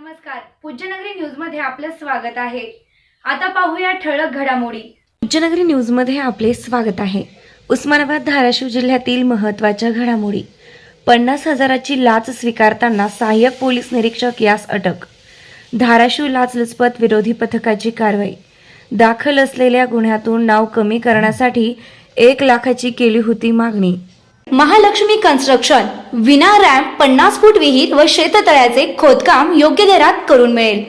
नमस्कार. पूज्यनगरी न्यूजमध्ये आपलं स्वागत आहे. आता पाहूया ठळक घडामोडी. पूज्यनगरी न्यूजमध्ये आपले स्वागत आहे. उस्मानाबाद धाराशिव जिल्ह्यातील महत्त्वाच्या घडामोडी. पन्नास हजाराची लाच स्वीकारताना सहाय्यक पोलीस निरीक्षक यास अटक. धाराशिव लाचलुचपत विरोधी पथकाची कारवाई. दाखल असलेल्या गुन्ह्यातून नाव कमी करण्यासाठी एक लाखाची केली होती मागणी. महालक्ष्मी कन्स्ट्रक्शन विना रॅम्प पन्नास फूट विहीर व शेततळ्याचे खोदकाम योग्य दरात करून मिळेल.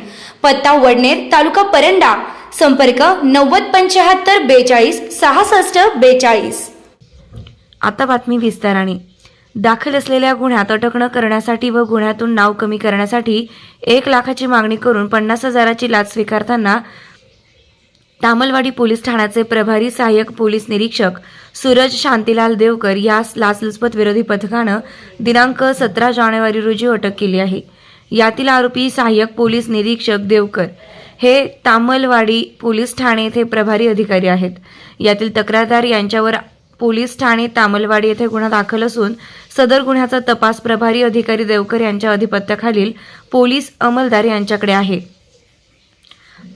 पत्ता वडनेर तालुका परंडा. संपर्क नव्वद पंच्याहत्तर बेचाळीस सहासष्ट बेचाळीस. आता बातमी विस्ताराने. दाखल असलेल्या गुन्ह्यात अटकणं करण्यासाठी व गुन्ह्यातून नाव कमी करण्यासाठी एक लाखाची मागणी करून पन्नास हजाराची लाच स्वीकारताना तामलवाडी पोलीस ठाण्याचे प्रभारी सहाय्यक पोलीस निरीक्षक सूरज शांतीलाल देवकर यास लाचलुचपत विरोधी पथकानं दिनांक सतरा जानेवारी रोजी अटक केली आहे. यातील आरोपी सहाय्यक पोलीस निरीक्षक देवकर हे तामलवाडी पोलीस ठाणे येथे प्रभारी अधिकारी आहेत. यातील तक्रारदार यांच्यावर पोलीस ठाणे तामलवाडी येथे गुन्हा दाखल असून सदर गुन्ह्याचा तपास प्रभारी अधिकारी देवकर यांच्या अधिपत्याखालील पोलीस अंमलदार यांच्याकडे आहे.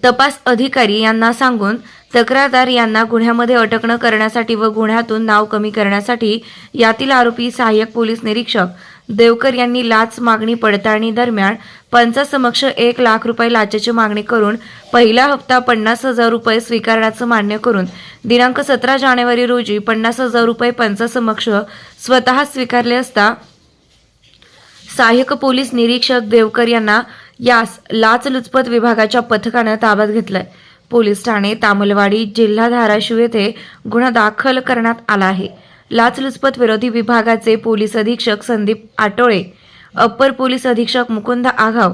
तपास अधिकारी यांना सांगून तक्रारदार यांना गुन्ह्यामध्ये अटक न करण्यासाठी व गुन्ह्यातून नाव कमी करण्यासाठी यातील आरोपी सहाय्यक पोलीस निरीक्षक देवकर यांनी लाच मागणी पडताळणी दरम्यान पंचासमक्ष एक लाख रुपये लाचेची मागणी करून पहिला हप्ता पन्नास हजार रुपये स्वीकारण्याचं मान्य करून दिनांक सतरा जानेवारी रोजी पन्नास हजार रुपये पंचासमक्ष स्वतः स्वीकारले असता सहाय्यक पोलीस निरीक्षक देवकर यांना यास लाचलुचपत विभागाच्या पथकानं ताब्यात घेतलंय. पोलीस ठाणे तामलवाडी जिल्हा धाराशिव येथे गुन्हा दाखल करण्यात आला आहे. लाचलुचपत विरोधी विभागाचे पोलीस अधीक्षक संदीप आटोळे अप्पर पोलीस अधीक्षक मुकुंद आघाव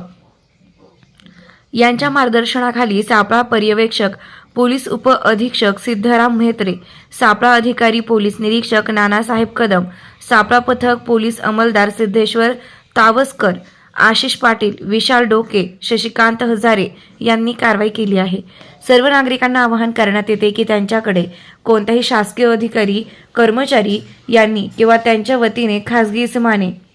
यांच्या मार्गदर्शनाखाली सापळा पर्यवेक्षक पोलीस उप अधीक्षक सिद्धराम म्हेत्रे सापळा अधिकारी पोलीस निरीक्षक नानासाहेब कदम सापळा पथक पोलीस अंमलदार सिद्धेश्वर तावसकर आशिष पाटील विशाल डोके शशिकांत हजारे यांनी कारवाई केली आहे. सर्व नागरिकांना आवाहन करण्यात येते की त्यांच्याकडे कोणताही शासकीय अधिकारी कर्मचारी यांनी किंवा त्यांच्या वतीने खासगी इसमाने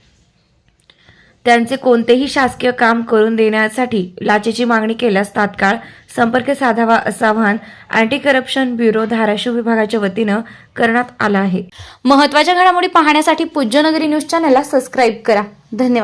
त्यांचे कोणतेही शासकीय काम करून देण्यासाठी लाचेची मागणी केल्यास तात्काळ संपर्क साधावा असं आवाहन अँटी करप्शन ब्युरो धाराशिव विभागाच्या वतीनं करण्यात आलं आहे. महत्त्वाच्या घडामोडी पाहण्यासाठी पूज्यनगरी न्यूज चॅनलला सबस्क्राईब करा. धन्यवाद.